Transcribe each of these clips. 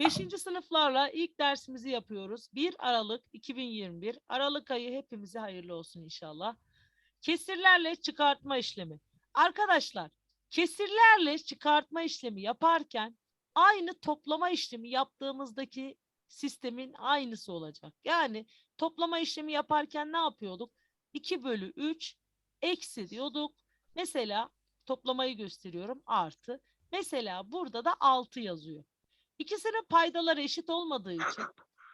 Beşinci sınıflarla ilk dersimizi yapıyoruz. 1 Aralık 2021. Aralık ayı hepimize hayırlı olsun inşallah. Kesirlerle çıkartma işlemi. Arkadaşlar, kesirlerle çıkartma işlemi yaparken aynı toplama işlemi yaptığımızdaki sistemin aynısı olacak. Yani toplama işlemi yaparken ne yapıyorduk? 2 bölü 3 eksi diyorduk. Mesela toplamayı gösteriyorum artı. Mesela burada da 6 yazıyor. İkisinin paydaları eşit olmadığı için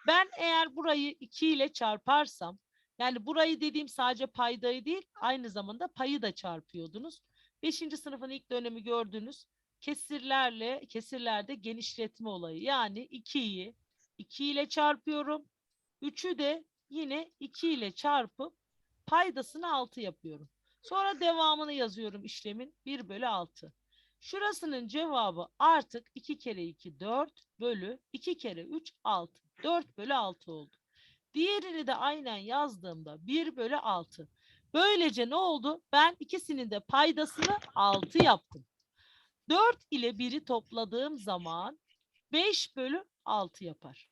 ben eğer burayı 2 ile çarparsam yani burayı dediğim sadece paydayı değil aynı zamanda payı da çarpıyordunuz. Beşinci sınıfın ilk dönemi gördünüz. Kesirlerle kesirlerde genişletme olayı yani 2'yi 2 ile çarpıyorum. 3'ü de yine 2 ile çarpıp paydasını 6 yapıyorum. Sonra devamını yazıyorum işlemin 1 bölü 6. Şurasının cevabı artık 2 kere 2 4 bölü 2 kere 3 6. 4 bölü 6 oldu. Diğerini de aynen yazdığımda 1 bölü 6. Böylece ne oldu? Ben ikisinin de paydasını 6 yaptım. 4 ile 1'i topladığım zaman 5 bölü 6 yapar.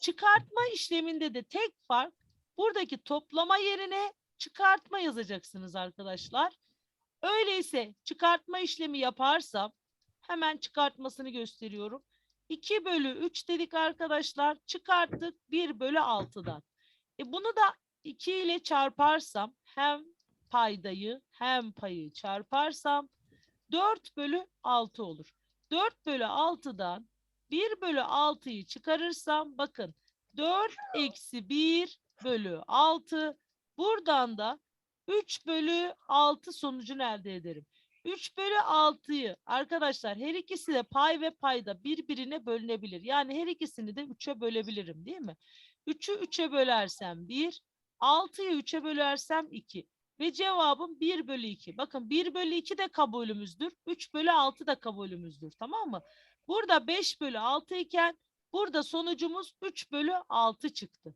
Çıkartma işleminde de tek fark buradaki toplama yerine çıkartma yazacaksınız arkadaşlar. Öyleyse çıkartma işlemi yaparsam hemen çıkartmasını gösteriyorum. 2 bölü 3 dedik arkadaşlar. Çıkarttık 1 bölü 6'dan. E bunu da 2 ile çarparsam hem paydayı hem payı çarparsam 4 bölü 6 olur. 4 bölü 6'dan 1 bölü 6'yı çıkarırsam bakın 4 eksi 1 bölü 6 buradan da 3 bölü 6 sonucunu elde ederim. 3 bölü 6'yı arkadaşlar her ikisi de pay ve payda birbirine bölünebilir. Yani her ikisini de 3'e bölebilirim değil mi? 3'ü 3'e bölersem 1, 6'yı 3'e bölersem 2. Ve cevabım 1 bölü 2. Bakın 1 bölü 2 de kabulümüzdür. 3 bölü 6 da kabulümüzdür. Tamam mı? Burada 5 bölü 6 iken burada sonucumuz 3 bölü 6 çıktı.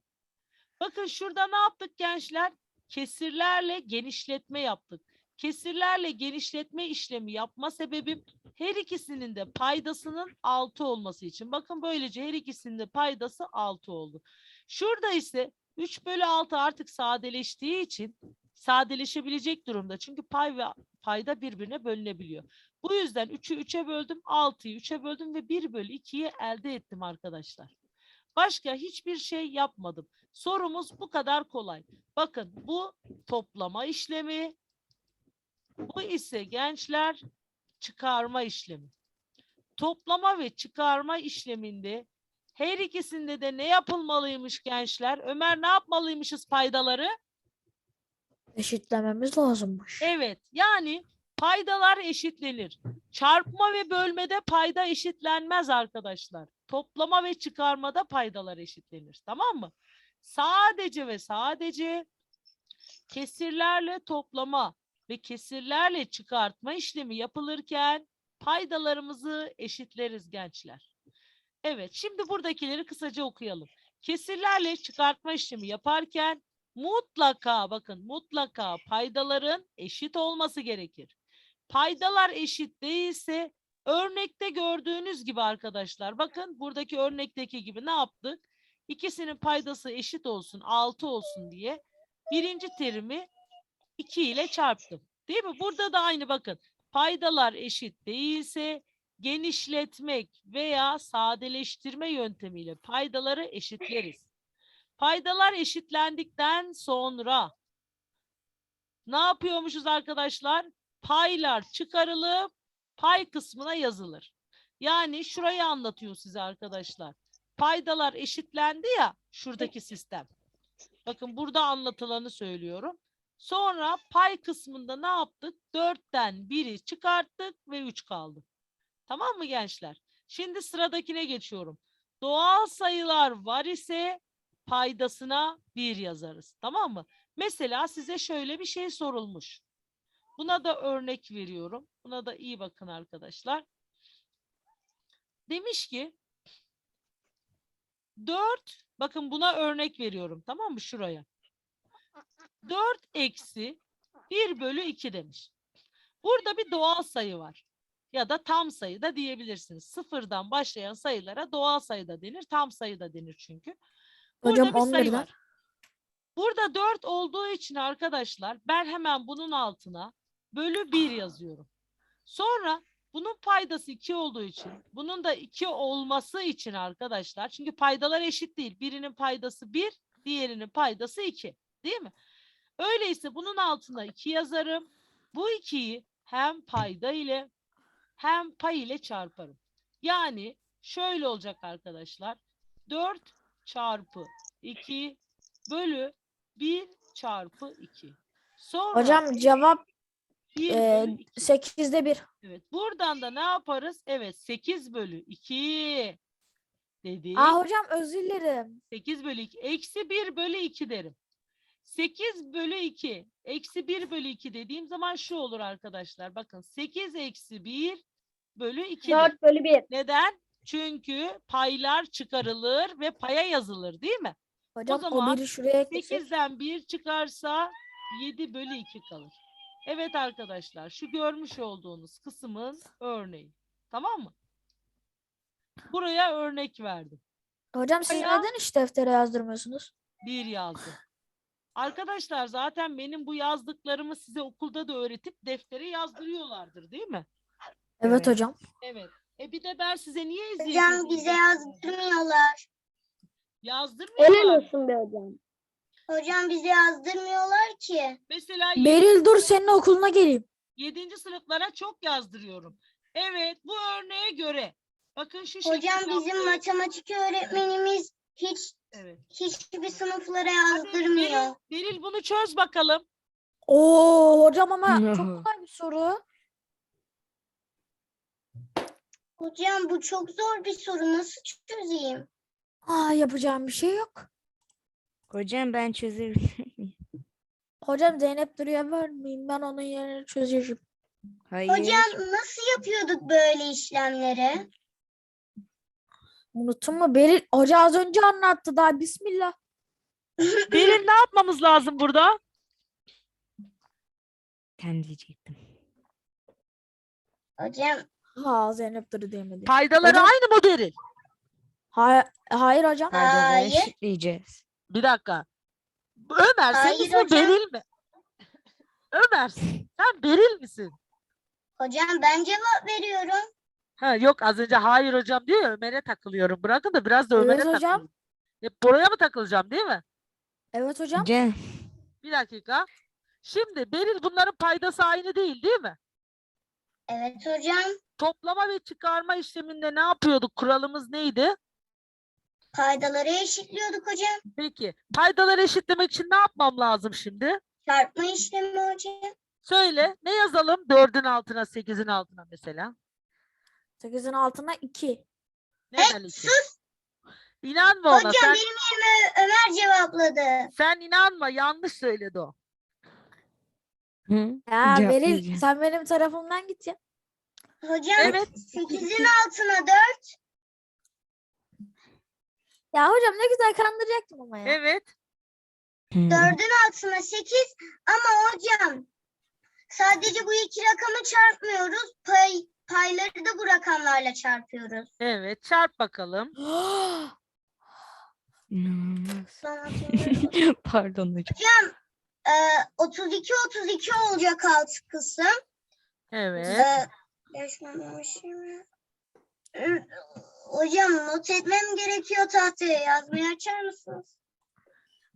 Bakın şurada ne yaptık gençler? Kesirlerle genişletme yaptık. Kesirlerle genişletme işlemi yapma sebebim her ikisinin de paydasının 6 olması için. Bakın böylece her ikisinin de paydası 6 oldu. Şurada ise 3 bölü 6 artık sadeleştiği için sadeleşebilecek durumda. Çünkü pay ve payda birbirine bölünebiliyor. Bu yüzden 3'ü 3'e böldüm, 6'yı 3'e böldüm ve 1 bölü 2'yi elde ettim arkadaşlar. Başka hiçbir şey yapmadım. Sorumuz bu kadar kolay. Bakın bu toplama işlemi, bu ise gençler çıkarma işlemi. Toplama ve çıkarma işleminde her ikisinde de ne yapılmalıymış gençler? Ömer ne yapmalıymışız paydaları? Eşitlememiz lazımmış. Evet yani paydalar eşitlenir. Çarpma ve bölmede payda eşitlenmez arkadaşlar. Toplama ve çıkarmada paydalar eşitlenir. Tamam mı? Sadece ve sadece kesirlerle toplama ve kesirlerle çıkartma işlemi yapılırken paydalarımızı eşitleriz gençler. Evet şimdi buradakileri kısaca okuyalım. Kesirlerle çıkartma işlemi yaparken mutlaka bakın mutlaka paydaların eşit olması gerekir. Paydalar eşit değilse örnekte gördüğünüz gibi arkadaşlar bakın buradaki örnekteki gibi ne yaptık? İkisinin paydası eşit olsun 6 olsun diye birinci terimi 2 ile çarptım. Değil mi? Burada da aynı bakın. Paydalar eşit değilse genişletmek veya sadeleştirme yöntemiyle paydaları eşitleriz. Paydalar eşitlendikten sonra ne yapıyormuşuz arkadaşlar? Paylar çıkarılıp pay kısmına yazılır. Yani şurayı anlatıyor size arkadaşlar. Paydalar eşitlendi ya şuradaki sistem. Bakın burada anlatılanı söylüyorum. Sonra pay kısmında ne yaptık? 4'ten 1'i çıkarttık ve 3 kaldı. Tamam mı gençler? Şimdi sıradakine geçiyorum. Doğal sayılar var ise paydasına 1 yazarız. Tamam mı? Mesela size şöyle bir şey sorulmuş. Buna da örnek veriyorum. Buna da iyi bakın arkadaşlar. Demiş ki 4 bakın buna örnek veriyorum tamam mı şuraya. 4 eksi 1 bölü 2 demiş. Burada bir doğal sayı var. ya da tam sayı da diyebilirsiniz. Sıfırdan başlayan sayılara doğal sayı da denir, tam sayı da denir çünkü. Burada Hocam bir sayı 11'den. var. Burada 4 olduğu için arkadaşlar ben hemen bunun altına bölü 1 yazıyorum. Sonra bunun paydası 2 olduğu için, bunun da 2 olması için arkadaşlar, çünkü paydalar eşit değil. Birinin paydası 1, diğerinin paydası 2. Değil mi? Öyleyse bunun altına 2 yazarım. Bu 2'yi hem payda ile hem pay ile çarparım. Yani şöyle olacak arkadaşlar. 4 çarpı 2 bölü 1 çarpı 2. Sonra Hocam cevap 1 e, bölü 2. 8'de 1. Evet. Buradan da ne yaparız? Evet 8 bölü 2 dedik. Aa hocam özür dilerim. 8 bölü 2. Eksi 1 bölü 2 derim. 8 bölü 2. Eksi 1 bölü 2 dediğim zaman şu olur arkadaşlar. Bakın 8 eksi 1 bölü 2. 4 bölü 1. Neden? Çünkü paylar çıkarılır ve paya yazılır değil mi? Hocam zaman o biri şuraya eklesek. 8'den 1 çıkarsa 7 bölü 2 kalır. Evet arkadaşlar şu görmüş olduğunuz kısmın örneği. Tamam mı? Buraya örnek verdim. Hocam siz Ya. neden hiç deftere yazdırmıyorsunuz? Bir yazdım. Arkadaşlar zaten benim bu yazdıklarımı size okulda da öğretip deftere yazdırıyorlardır değil mi? Evet, Evet. hocam. Evet. E bir de ben size niye eziyet Hocam bize yazdırmıyorlar. Yazdırmıyorlar. Helal olsun be hocam. Hocam bize yazdırmıyorlar ki. Mesela Beril dur senin okuluna geleyim. 7. sınıflara çok yazdırıyorum. Evet bu örneğe göre. Bakın şu şekilde. Hocam bizim yapıyorum. matematik öğretmenimiz hiç Evet. hiçbir sınıflara Hadi yazdırmıyor. Beril, Beril bunu çöz bakalım. Oo hocam ama çok kolay bir soru. Hocam bu çok zor bir soru. Nasıl çözeyim? Aa yapacağım bir şey yok. Hocam ben çözebilirim. Hocam Zeynep duruyor vermeyeyim ben onun yerine çözeceğim. Hayır. Hocam nasıl yapıyorduk böyle işlemleri? Unuttun mu Beril? Hoca az önce anlattı daha bismillah. Beril ne yapmamız lazım burada? Ben diyecektim. Hocam Ha Zeynep duru diyemedi. Paydaları Hocam- aynı mı Beril? Hayır, hayır hocam. Paydaları Hayır. eşitleyeceğiz. Bir dakika. Ömer Hayır ismin hocam. Beril mi? Ömer sen Beril misin? hocam ben cevap veriyorum. Ha yok az önce hayır hocam diyor ya Ömer'e takılıyorum. Bırakın da biraz da Evet Ömer'e hocam. takılayım. Hep buraya mı takılacağım değil mi? Evet hocam. Hocam. Bir dakika. Şimdi Beril bunların paydası aynı değil değil mi? Evet hocam. Toplama ve çıkarma işleminde ne yapıyorduk? Kuralımız neydi? Paydaları eşitliyorduk hocam. Peki paydaları eşitlemek için ne yapmam lazım şimdi? Çarpma işlemi hocam. Söyle ne yazalım? 4'ün altına 8'in altına mesela. 8'in altına 2. Neden iki? Sus. İnanma ona. Hocam Sen, benim yerime Ömer cevapladı. sen inanma. Yanlış söyledi o. Hı? Ya Cevap Beril vereceğim. sen benim tarafımdan git ya. Hocam Evet. 8'in altına 4. Ya hocam ne güzel kandıracaktım ama ya. Evet. Hı. 4'ün altına 8 ama hocam sadece bu iki rakamı çarpmıyoruz. Pay, payları da bu rakamlarla çarpıyoruz. Evet. Çarp bakalım. İnanılmaz. Ben hatırlıyorum. Pardon hocam. hocam e, 32 32 olacak alt kısım. Evet. E, yaşlanmışım. E, Hocam not etmem gerekiyor tahtaya. Yazmayı açar mısınız?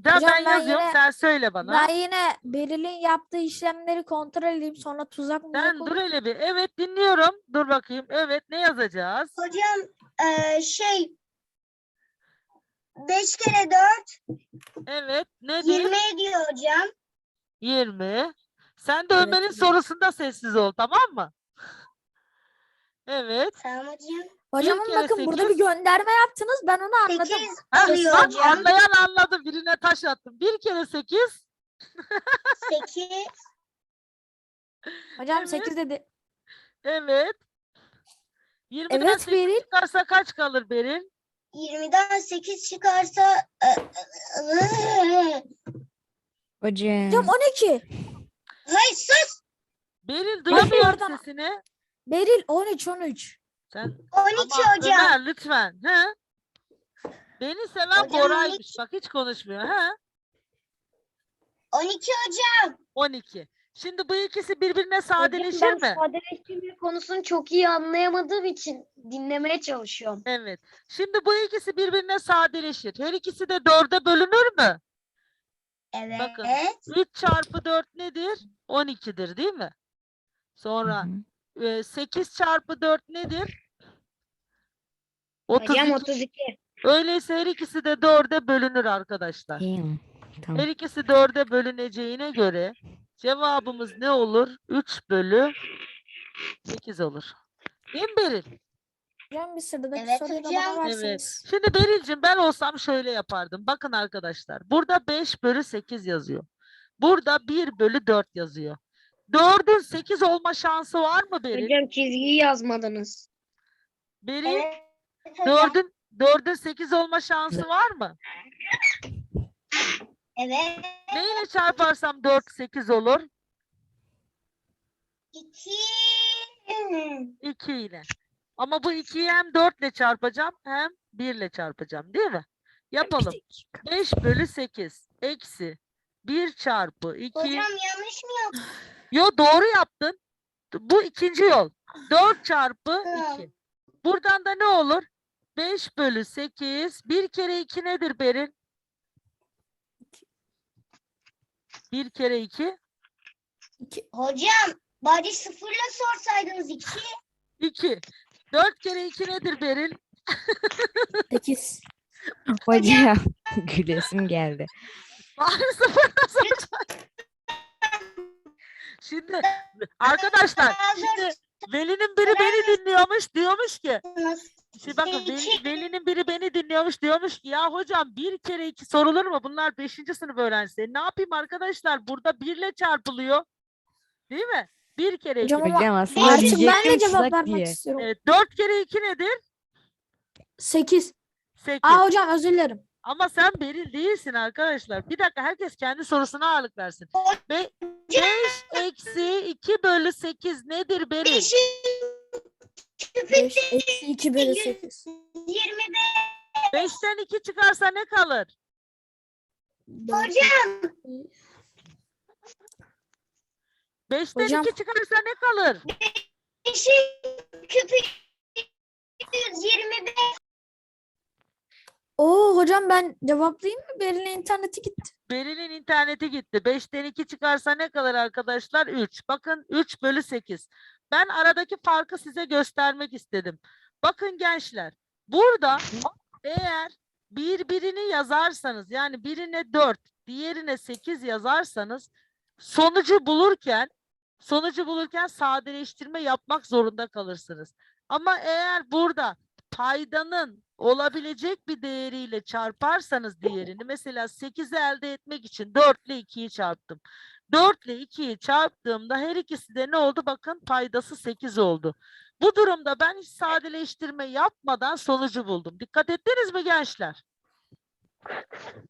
Hocam ben ben yazıyorum. yine- Sen söyle bana. Ben yine Beril'in yaptığı işlemleri kontrol edeyim sonra tuzak mı Sen dur hele bir. Evet dinliyorum. Dur bakayım. Evet ne yazacağız? Hocam e, şey 5 kere 4 Evet. Nedir? 20 ediyor hocam. 20. Sen de Evet, Ömer'in sorusunda sessiz ol tamam mı? Evet. Tamam hocam. Hocam Bir kere bakın burada sekiz. bir gönderme yaptınız ben onu anladım. 8 Ha, alıyor bak, hocam. anlayan anladı. Birine taş attım. Bir kere 8. 8 Hocam Evet. 8 dedi. Evet. 20'den Evet 8 Beril. çıkarsa kaç kalır Beril? 20'den 8 çıkarsa e, e, Hocam. Hocam 12. Hayır sus. Beril duyamıyorum oradan- sesini. Beril 13 13. Sen 12 Ama hocam. Ömer lütfen. He? Beni seven Hocam, Bora'ymış. Bak hiç konuşmuyor. He? 12 hocam. 12. Şimdi bu ikisi birbirine Hocam sadeleşir ben mi? sadeleştirme konusunu çok iyi anlayamadığım için dinlemeye çalışıyorum. Evet. Şimdi bu ikisi birbirine sadeleşir. Her ikisi de dörde bölünür mü? Evet. Bakın. 3 çarpı 4 nedir? 12'dir değil mi? Sonra Hı hı. e, 8 çarpı 4 nedir? Hocam 32. 32. Öyleyse her ikisi de 4'e bölünür arkadaşlar. İyi. Tamam. Her ikisi 4'e bölüneceğine göre cevabımız ne olur? 3 bölü 8 olur. Değil mi Beril? Hocam bir sıradaki Evet soruyu da hocam. bana Evet. Şimdi Beril'cim ben olsam şöyle yapardım. Bakın arkadaşlar. Burada 5 bölü 8 yazıyor. Burada 1 bölü 4 yazıyor. 4'ün 8 olma şansı var mı Beril? Hocam çizgiyi yazmadınız. Beril Evet. 4'ün 4'ün 8 olma şansı var mı? Evet. Neyle çarparsam 4 8 olur? 2 2 ile. Ama bu 2'yi hem 4 ile çarpacağım hem 1 ile çarpacağım değil mi? Yapalım. 5 bölü 8 eksi 1 çarpı 2. Hocam yanlış mı yaptım? Yo doğru yaptın. Bu ikinci yol. 4 çarpı. 2. Buradan da ne olur? 5 bölü 8. 1 kere 2 nedir Beril? 1 kere 2. Hocam bari sıfırla sorsaydınız 2. 2. 4 kere 2 nedir Beril? 8. Hocam gülesim geldi. Bari sıfırla. Şimdi arkadaşlar şimdi Veli'nin biri beni dinliyormuş diyormuş ki Şimdi bakın Veli- İki. Veli'nin biri beni dinliyormuş diyormuş ki ya hocam bir kere iki sorulur mu? Bunlar beşinci sınıf öğrencisi. Ne yapayım arkadaşlar? Burada birle çarpılıyor. Değil mi? Bir kere iki. Hocam ama Hocam aslında artık ben de diyecektim cevap vermek diye. istiyorum. Evet, dört kere iki nedir? 8. Sekiz. Aa hocam özür dilerim. Ama sen Beril değilsin arkadaşlar. Bir dakika herkes kendi sorusuna ağırlık versin. Be 5 eksi 2 bölü 8 nedir Beril? 5 5 eksi 2 bölü 8. 25 5'ten 2 çıkarsa ne kalır? hocam 5'ten Hocam- 2 çıkarsa ne kalır? 5'in küpü 125 Oo hocam ben cevaplayayım mı? Beril'in interneti gitti. Beril'in interneti gitti. 5'ten 2 çıkarsa ne kadar arkadaşlar? 3. Bakın 3 bölü 8. Ben aradaki farkı size göstermek istedim. Bakın gençler. Burada eğer birbirini yazarsanız yani birine 4, diğerine 8 yazarsanız sonucu bulurken sonucu bulurken sadeleştirme yapmak zorunda kalırsınız. Ama eğer burada paydanın olabilecek bir değeriyle çarparsanız diğerini mesela 8'i elde etmek için 4 ile 2'yi çarptım. 4 ile 2'yi çarptığımda her ikisi de ne oldu? Bakın paydası 8 oldu. Bu durumda ben hiç sadeleştirme yapmadan sonucu buldum. Dikkat ettiniz mi gençler?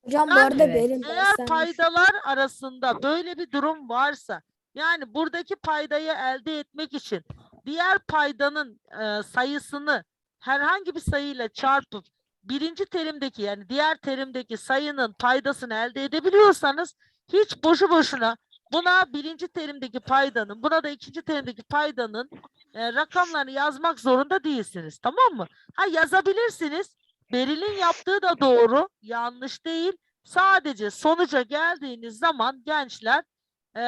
Hocam bu arada. Beril Eğer derslenmiş. paydalar arasında böyle bir durum varsa yani buradaki paydayı elde etmek için diğer paydanın e, sayısını herhangi bir sayıyla çarpıp birinci terimdeki yani diğer terimdeki sayının paydasını elde edebiliyorsanız hiç boşu boşuna buna birinci terimdeki paydanın buna da ikinci terimdeki paydanın e, rakamlarını yazmak zorunda değilsiniz tamam mı? Ha yazabilirsiniz. Beril'in yaptığı da doğru, yanlış değil. Sadece sonuca geldiğiniz zaman gençler e,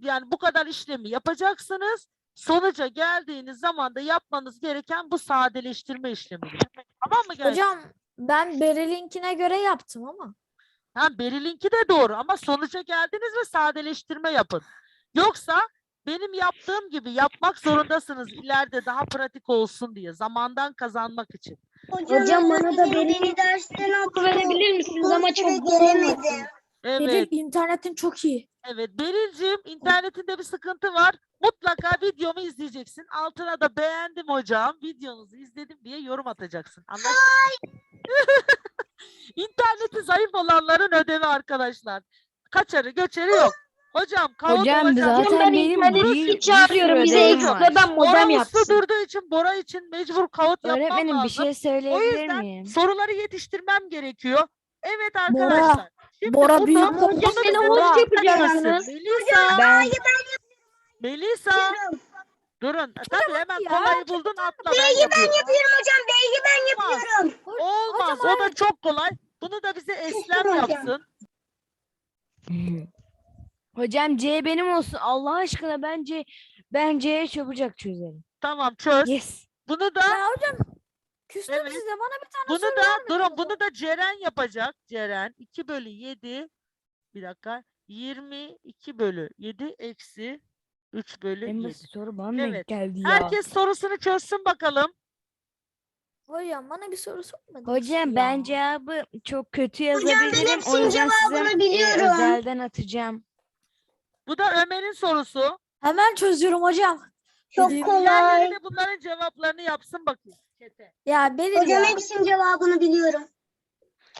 yani bu kadar işlemi yapacaksınız. Sonuca geldiğiniz zaman da yapmanız gereken bu sadeleştirme işlemidir. Tamam mı gençler? Hocam ben Beril'inkine göre yaptım ama. Ha, Beril'inki de doğru ama sonuca geldiniz ve sadeleştirme yapın. Yoksa benim yaptığım gibi yapmak zorundasınız ileride daha pratik olsun diye zamandan kazanmak için. Hocam, Hocam, bana da beni dersten. Verebilir misiniz ama çok gelemedim. Evet. Beril internetin çok iyi. Evet Beril'cim internetinde bir sıkıntı var. Mutlaka videomu izleyeceksin. Altına da beğendim hocam. Videonuzu izledim diye yorum atacaksın. Anlaştık mı? İnterneti zayıf olanların ödevi arkadaşlar. Kaçarı göçeri yok. Hocam kaot Hocam olacak. zaten ben benim interneti bir, bir çağırıyorum. sürü Bize ödevim var. Bora modem uslu yapsın. durduğu için Bora için mecbur kaot yapmam Öğretmenim lazım. bir şey O söyleyebilir yüzden miyim? soruları yetiştirmem gerekiyor. Evet Bora, arkadaşlar. Şimdi Bora büyük host yapacaksınız. görsün. Melisa, Ben Melisa. Durun. Tabii hemen ya. kolayı buldun atla ben B'yi ben yapıyorum. hocam. B'yi ben yapıyorum. Olmaz. O da çok kolay. Bunu da bize Eslem yapsın. Hocam C benim olsun. Allah aşkına bence ben C'ye çabucak çözerim. Tamam çöz. Yes. Bunu da Ya hocam küstüm Evet. size bana bir tane bunu soru da vermediniz durun hocam. bunu da Ceren yapacak. Ceren 2 bölü 7 bir dakika 22 bölü 7 eksi 3 bölü En 7. basit soru bana Evet. geldi ya. Herkes sorusunu çözsün bakalım. Hocam bana bir soru sormadınız. Hocam ya. ben cevabı çok kötü ben yazabilirim. O hepsinin yüzden cevabını size e, biliyorum. özelden atacağım. Bu da Ömer'in sorusu. Hemen çözüyorum hocam. Çok kolay. Diğerleri de bunların cevaplarını yapsın bakayım. Çete. Ya benim Hocam ya. hepsinin cevabını biliyorum.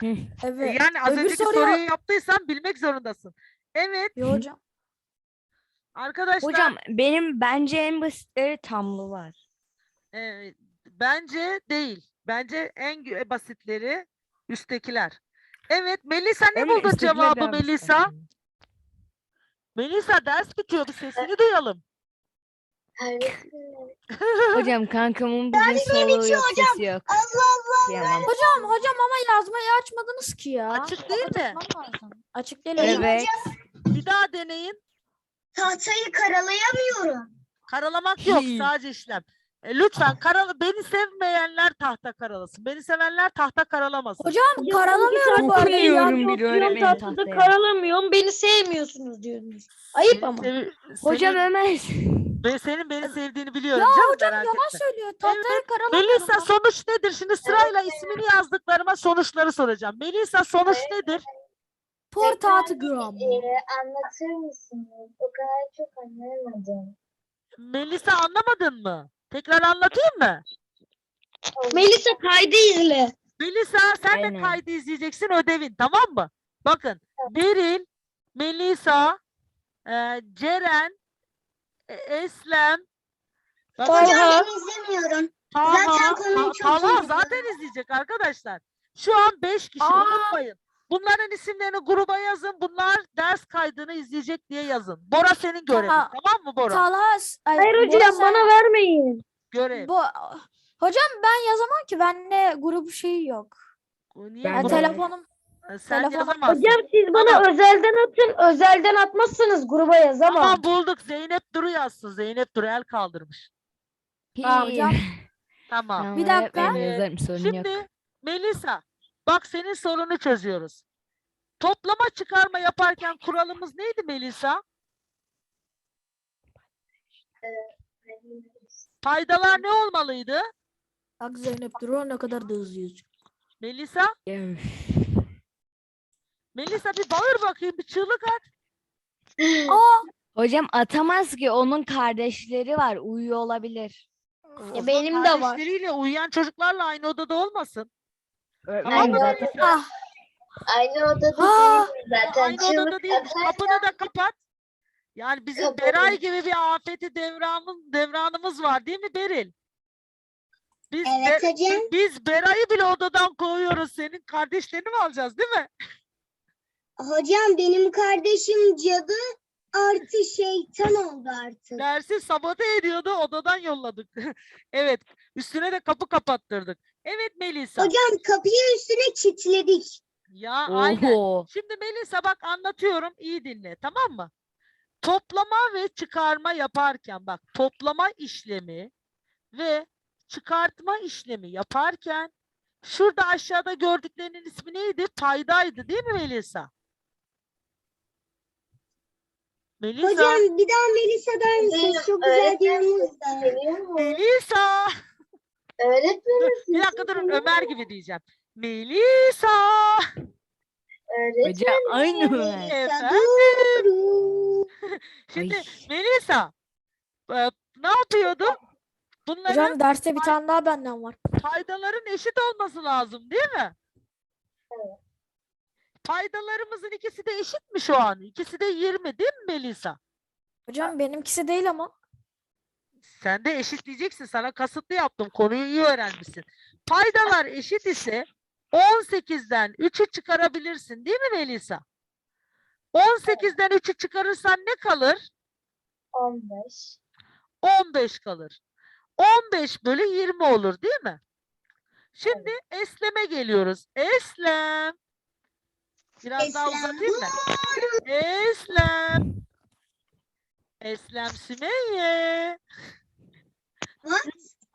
Evet. Yani az Öbür önceki soruya- soruyu yaptıysan bilmek zorundasın. Evet Ya hocam. arkadaşlar Hocam benim bence en basitleri tamlı var. e, bence değil. Bence en gü- basitleri üsttekiler. Evet Melisa ne Ama buldun üsttekiler cevabı daha basit Melisa? Melisa ders bitiyor bir sesini duyalım. Hocam kankamın bugün soluğu yok sesi yok. Allah Allah. Kıyamam. Hocam hocam ama yazmayı açmadınız ki ya. Açık değil mi? Açmam lazım. Açık değil hocam. Evet. Bir daha deneyin. Tahtayı karalayamıyorum. Karalamak yok Hi. sadece işlem. E, lütfen karalı beni sevmeyenler tahta karalasın. Beni sevenler tahta karalamasın. Hocam karalamıyorum bu arada. Okumuyorum ya. bir tahtaya. karalamıyorum. Beni sevmiyorsunuz diyorsunuz. Ayıp Seni ama. sevi- Hocam senin, Ömer. Ben- senin beni sevdiğini biliyorum Ya canım hocam merak yalan etme. söylüyor. Tahtayı karalamıyorum. Melisa ben. sonuç nedir? Şimdi sırayla ismini yazdıklarıma sonuçları soracağım. Melisa sonuç nedir? Portatıgram. anlatır mısınız? O kadar çok anlayamadım. Melisa anlamadın mı? Tekrar anlatayım mı? Melisa kaydı izle. Melisa sen de Aynen. kaydı izleyeceksin ödevin tamam mı? Bakın Beril, Melisa, e, Ceren, e, Eslem, bakın, Talha. Hocam ben izlemiyorum. Talha, zaten konuyu çok iyi Talha biliyorum. zaten izleyecek arkadaşlar. Şu an 5 kişi Aa. unutmayın. Bunların isimlerini gruba yazın. Bunlar ders kaydını izleyecek diye yazın. Bora senin görevin. Talha. Tamam mı Bora? Talha. ay, Hayır Bora hocam sen- bana vermeyin. Görev. Bu, hocam ben yazamam ki. Bende grup şeyi yok. O Niye Ben Yani Bora? telefonum. E, Sen telefon- yazamazsın. Hocam siz bana Tamam. özelden atın. Özelden atmazsanız gruba yazamam. Tamam bulduk. Zeynep Duru yazsın. Zeynep Duru el kaldırmış. Tamam hocam. Tamam. Bir dakika. Ee, yazarım sorun yok. Şimdi Melisa bak senin sorunu çözüyoruz. Toplama çıkarma yaparken kuralımız neydi Melisa? Paydalar ne olmalıydı? Bak Zeynep Duru ne kadar da hızlı yazıyor. Melisa, Üf. Melisa bir bağır bakayım, bir çığlık at. Aa. Hocam atamaz ki onun kardeşleri var uyuyor olabilir. O zaman benim de var. Kardeşleriyle uyuyan çocuklarla aynı odada olmasın. Öğretmenim mı zaten Ah. Aynı odada Aa. zaten. Aynı odada değil, kapını da kapat. Yani bizim Kapalı. Beray gibi bir afeti devranımız, devranımız var değil mi Beril? Biz, Evet Be- hocam. biz Beray'ı bile odadan kovuyoruz. Senin kardeşlerini mi alacağız değil mi? Hocam benim kardeşim cadı artı şeytan oldu artık. Dersi sabote ediyordu odadan yolladık. evet üstüne de kapı kapattırdık. Evet Melisa. Hocam kapıyı üstüne kilitledik. Ya aynen. Oho. Şimdi Melisa bak anlatıyorum iyi dinle tamam mı? Toplama ve çıkarma yaparken bak toplama işlemi ve çıkartma işlemi yaparken şurada aşağıda gördüklerinin ismi neydi? Paydaydı değil mi Melisa? Melisa. Hocam bir daha Melisa der misiniz? Çok güzel diyorsunuz da. Melisa. Öğretmenim. Bir dakika durun Ömer gibi diyeceğim. Melisa. Hocam aynı Ömer. Efendim. Şimdi Ay. Melisa. e, ne yapıyordu? Bunların Hocam derste bir tane daha benden var. paydaların eşit olması lazım değil mi? Paydalarımızın ikisi de eşit mi şu an? İkisi de 20 değil mi Melisa? Hocam benimkisi değil ama. Sen de eşitleyeceksin. Sana kasıtlı yaptım. Konuyu iyi öğrenmişsin. Paydalar eşit ise 18'den 3'ü çıkarabilirsin değil mi Melisa? 18'den 3'ü çıkarırsan ne kalır? 15. 15 kalır. 15 bölü 20 olur değil mi? Şimdi esleme geliyoruz. Eslem. Biraz daha Eslem uzatayım mı? Eslem. Eslem Sümeyye.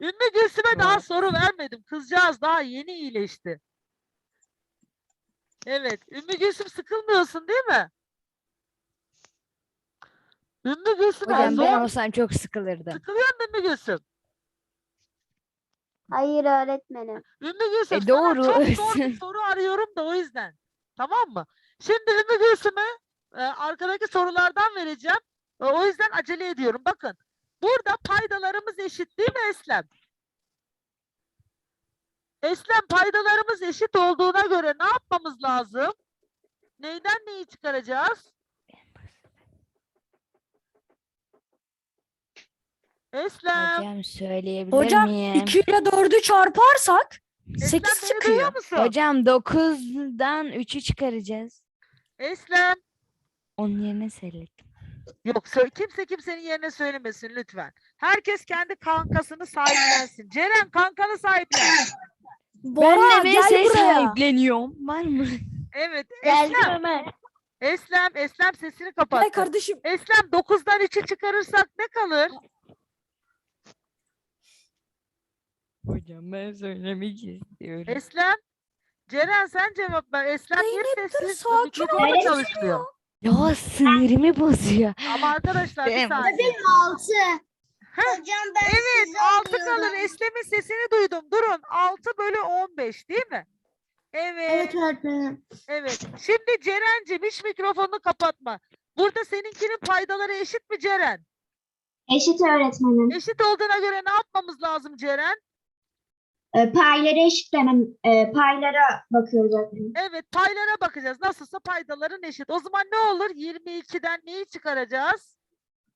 Ümmü Gülsüm'e daha soru vermedim. Kızcağız daha yeni iyileşti. Evet. Ümmü Gülsüm sıkılmıyorsun değil mi? Ümmü Gülsüm'e Hocam zor ben olsam çok sıkılırdım. sıkılıyor mu Ümmü Gülsüm? Hayır öğretmenim. Ümmü Gülsüm E, sana doğru. çok zor bir soru arıyorum da o yüzden. Tamam mı? Şimdi Ümmü Gülsüm'e e, arkadaki sorulardan vereceğim. E, o yüzden acele ediyorum. Bakın. Burada paydalarımız eşit değil mi Eslem? Eslem paydalarımız eşit olduğuna göre ne yapmamız lazım? Neyden neyi çıkaracağız? Eslem. Hocam söyleyebilir Hocam miyim? 2 ile 4'ü çarparsak Eslem 8 beni duyuyor çıkıyor. musun? Hocam 9'dan 3'ü çıkaracağız. Eslem. Onun yerine söyledim. Yok sö- kimse kimsenin yerine söylemesin lütfen. Herkes kendi kankasını sahiplensin. Ceren kankanı sahiplen. Bora ben de gel VS buraya. sahipleniyorum. Var mı? Evet Geldim Eslem. Ömer. Eslem, Eslem sesini Gel kapattı. kardeşim. Eslem 9'dan 3'ü çıkarırsak ne kalır? Hocam ben söylemek istiyorum. Eslem. Ceren sen cevap ver. Eslem niye Zeynep, dur, sessiz? sakin Mikrofonu ol. çalışmıyor. Ya sinirimi bozuyor. Ama arkadaşlar bir Benim- saniye. Altı. Heh, Hocam ben Evet sizi 6 kalır. alıyorum. Eslem'in sesini duydum. Durun 6 bölü 15 değil mi? Evet. öğretmenim. Evet. Şimdi Ceren'cim hiç mikrofonunu kapatma. Burada seninkinin paydaları eşit mi Ceren? Eşit öğretmenim. Eşit olduğuna göre ne yapmamız lazım Ceren? E, payları eşitlemem. E, paylara bakıyoruz öğretmenim. Evet paylara bakacağız. Nasılsa paydaların eşit. O zaman ne olur? 22'den neyi çıkaracağız?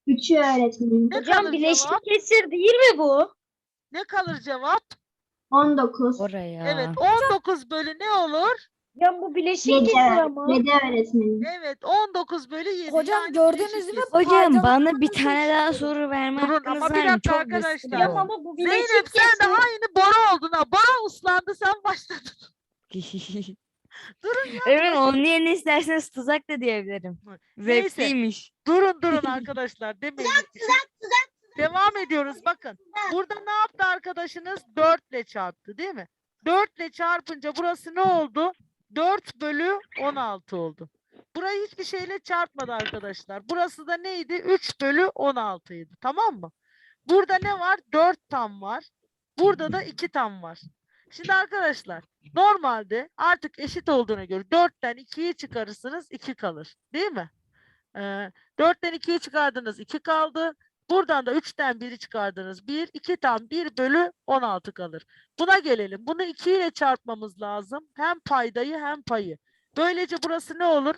Üçü öğretmenim. Ne Hocam kalır bileşik cevap? kesir değil mi bu? Ne kalır cevap? 19. Oraya. Evet 19 bölü ne olur? Hocam bu bileşik 7, kesir ama. 7 öğretmenim. Evet 19 bölü 7. Hocam yani gördünüz bileşik mü? Hocam bana bir tane daha soru verme Durun, hakkınız ama bir var mı? dakika Çok arkadaşlar. bu. ama bu bileşik Zeynep sen de kesir. aynı Bora oldun ha. Bora uslandı sen başladın. Durun ya. Evet onun yerine isterseniz tuzak da diyebilirim. Neyse. Zevkliymiş. Durun durun arkadaşlar demeyin. Devam ediyoruz bakın. Burada ne yaptı arkadaşınız? 4 ile çarptı değil mi? 4 ile çarpınca burası ne oldu? 4 bölü 16 oldu. Burayı hiçbir şeyle çarpmadı arkadaşlar. Burası da neydi? 3 bölü 16 idi. Tamam mı? Burada ne var? 4 tam var. Burada da 2 tam var. Şimdi arkadaşlar normalde artık eşit olduğuna göre 4'ten 2'yi çıkarırsınız 2 kalır. Değil mi? Ee, 4'ten 2'yi çıkardınız 2 kaldı. Buradan da 3'ten 1'i çıkardınız 1. 2 tam 1 bölü 16 kalır. Buna gelelim. Bunu 2 ile çarpmamız lazım. Hem paydayı hem payı. Böylece burası ne olur?